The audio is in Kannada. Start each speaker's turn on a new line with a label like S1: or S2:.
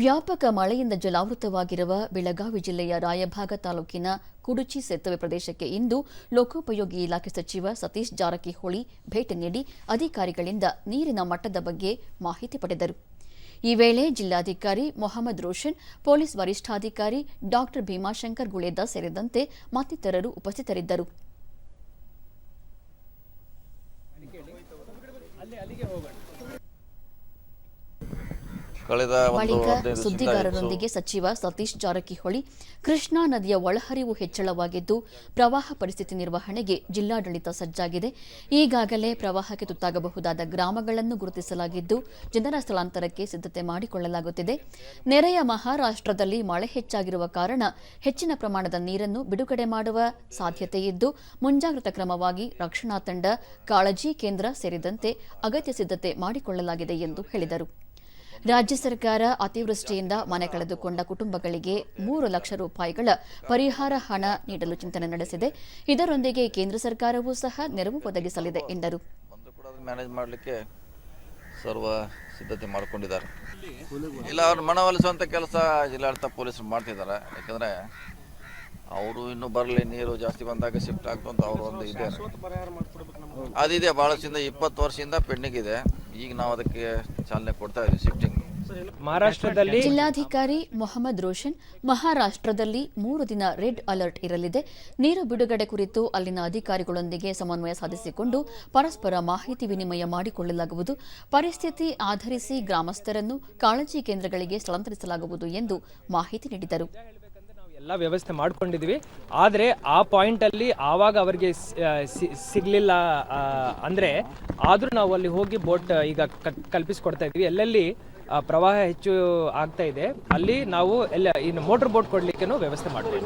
S1: ವ್ಯಾಪಕ ಮಳೆಯಿಂದ ಜಲಾವೃತವಾಗಿರುವ ಬೆಳಗಾವಿ ಜಿಲ್ಲೆಯ ರಾಯಭಾಗ ತಾಲೂಕಿನ ಕುಡುಚಿ ಸೇತುವೆ ಪ್ರದೇಶಕ್ಕೆ ಇಂದು ಲೋಕೋಪಯೋಗಿ ಇಲಾಖೆ ಸಚಿವ ಸತೀಶ್ ಜಾರಕಿಹೊಳಿ ಭೇಟಿ ನೀಡಿ ಅಧಿಕಾರಿಗಳಿಂದ ನೀರಿನ ಮಟ್ಟದ ಬಗ್ಗೆ ಮಾಹಿತಿ ಪಡೆದರು. ಈ ವೇಳೆ ಜಿಲ್ಲಾಧಿಕಾರಿ ಮೊಹಮ್ಮದ್ ರೋಷನ್, ಪೊಲೀಸ್ ವರಿಷ್ಠಾಧಿಕಾರಿ ಡಾ ಭೀಮಾಶಂಕರ್ ಗುಳೇದ ಸೇರಿದಂತೆ ಮತ್ತಿತರರು ಉಪಸ್ಥಿತರಿದ್ದರು. ಬಳಿಕ ಸುದ್ದಿಗಾರರೊಂದಿಗೆ ಸಚಿವ ಸತೀಶ್ ಜಾರಕಿಹೊಳಿ ಕೃಷ್ಣಾ ನದಿಯ ಒಳಹರಿವು ಹೆಚ್ಚಳವಾಗಿದ್ದು ಪ್ರವಾಹ ಪರಿಸ್ಥಿತಿ ನಿರ್ವಹಣೆಗೆ ಜಿಲ್ಲಾಡಳಿತ ಸಜ್ಜಾಗಿದೆ. ಈಗಾಗಲೇ ಪ್ರವಾಹಕ್ಕೆ ತುತ್ತಾಗಬಹುದಾದ ಗ್ರಾಮಗಳನ್ನು ಗುರುತಿಸಲಾಗಿದ್ದು ಜನರ ಸ್ಥಳಾಂತರಕ್ಕೆ ಸಿದ್ಧತೆ ಮಾಡಿಕೊಳ್ಳಲಾಗುತ್ತಿದೆ. ನೆರೆಯ ಮಹಾರಾಷ್ಟ್ರದಲ್ಲಿ ಮಳೆ ಹೆಚ್ಚಾಗಿರುವ ಕಾರಣ ಹೆಚ್ಚಿನ ಪ್ರಮಾಣದ ನೀರನ್ನು ಬಿಡುಗಡೆ ಮಾಡುವ ಸಾಧ್ಯತೆಯಿದ್ದು ಮುಂಜಾಗ್ರತಾ ಕ್ರಮವಾಗಿ ರಕ್ಷಣಾ ತಂಡ ಕಾಳಜಿ ಕೇಂದ್ರ ಸೇರಿದಂತೆ ಅಗತ್ಯ ಸಿದ್ಧತೆ ಮಾಡಿಕೊಳ್ಳಲಾಗಿದೆ ಎಂದು ಹೇಳಿದರು. ರಾಜ್ಯ ಸರ್ಕಾರ ಅತಿವೃಷ್ಟಿಯಿಂದ ಮನೆ ಕಳೆದುಕೊಂಡ ಕುಟುಂಬಗಳಿಗೆ ಮೂರು ಲಕ್ಷ ರೂಪಾಯಿಗಳ ಪರಿಹಾರ ಹಣ ನೀಡಲು ಚಿಂತನೆ ನಡೆಸಿದೆ. ಇದರೊಂದಿಗೆ ಕೇಂದ್ರ ಸರ್ಕಾರವೂ ಸಹ ನೆರವು ಒದಗಿಸಲಿದೆ ಎಂದರು.
S2: ಮ್ಯಾನೇಜ್ ಮಾಡಲಿಕ್ಕೆ ಸರ್ವ ಸಿದ್ಧತೆ ಮಾಡಿಕೊಂಡಿದ್ದಾರೆ. ಇಲ್ಲ, ಅವ್ರು ಮನವೊಲಿಸುವಂಥ ಕೆಲಸ ಜಿಲ್ಲಾಡಳಿತ ಪೊಲೀಸರು ಮಾಡ್ತಿದ್ದಾರೆ. ಯಾಕಂದರೆ ಅವರು ಇನ್ನೂ ಬರಲಿ, ನೀರು ಜಾಸ್ತಿ ಬಂದಾಗ ಶಿಫ್ಟ್ ಆಗ್ತಂತ ಅವರು ಒಂದು ಇದೆ. ಅದಿದೆ ಭಾಳಷ್ಟಿಂದ ಇಪ್ಪತ್ತು ವರ್ಷದಿಂದ ಪೆಂಡಿಂಗ್ ಇದೆ. ಈಗ ನಾವು ಅದಕ್ಕೆ ಚಾಲನೆ ಕೊಡ್ತಾ ಇದ್ದೀವಿ ಶಿಫ್ಟಿಂಗ್
S3: ಮಹಾರಾಷ್ಟ್ರದಲ್ಲಿ
S1: ಜಿಲ್ಲಾಧಿಕಾರಿ ಮೊಹಮ್ಮದ್ ರೋಷನ್, ಮಹಾರಾಷ್ಟ್ರದಲ್ಲಿ ಮೂರು ದಿನ ರೆಡ್ ಅಲರ್ಟ್ ಇರಲಿದೆ. ನೀರು ಬಿಡುಗಡೆ ಕುರಿತು ಅಲ್ಲಿನ ಅಧಿಕಾರಿಗಳೊಂದಿಗೆ ಸಮನ್ವಯ ಸಾಧಿಸಿಕೊಂಡು ಪರಸ್ಪರ ಮಾಹಿತಿ ವಿನಿಮಯ ಮಾಡಿಕೊಳ್ಳಲಾಗುವುದು. ಪರಿಸ್ಥಿತಿ ಆಧರಿಸಿ ಗ್ರಾಮಸ್ಥರನ್ನು ಕಾಳಜಿ ಕೇಂದ್ರಗಳಿಗೆ ಸ್ಥಳಾಂತರಿಸಲಾಗುವುದು ಎಂದು ಮಾಹಿತಿ ನೀಡಿದರು.
S3: ಎಲ್ಲ ವ್ಯವಸ್ಥೆ ಮಾಡ್ಕೊಂಡಿದ್ವಿ. ಆದರೆ ಆ ಪಾಯಿಂಟ್ ಅಲ್ಲಿ ಆವಾಗ ಅವರಿಗೆ ಸಿಗಲಿಲ್ಲ ಅಂದರೆ ಆದರೂ ನಾವು ಅಲ್ಲಿ ಹೋಗಿ ಬೋಟ್ ಈಗ ಕಲ್ಪಿಸ್ಕೊಡ್ತಾ ಇದ್ವಿ ಎಲ್ಲೆಲ್ಲಿ ಪ್ರವಾಹ ಹೆಚ್ಚು ಆಗ್ತಾ ಇದೆ, ಅಲ್ಲಿ ನಾವು ಎಲ್ಲ, ಇನ್ನು ಮೋಟ್ರ್ ಬೋಟ್ ಕೊಡಲಿಕ್ಕೆ ವ್ಯವಸ್ಥೆ ಮಾಡ್ತೀವಿ.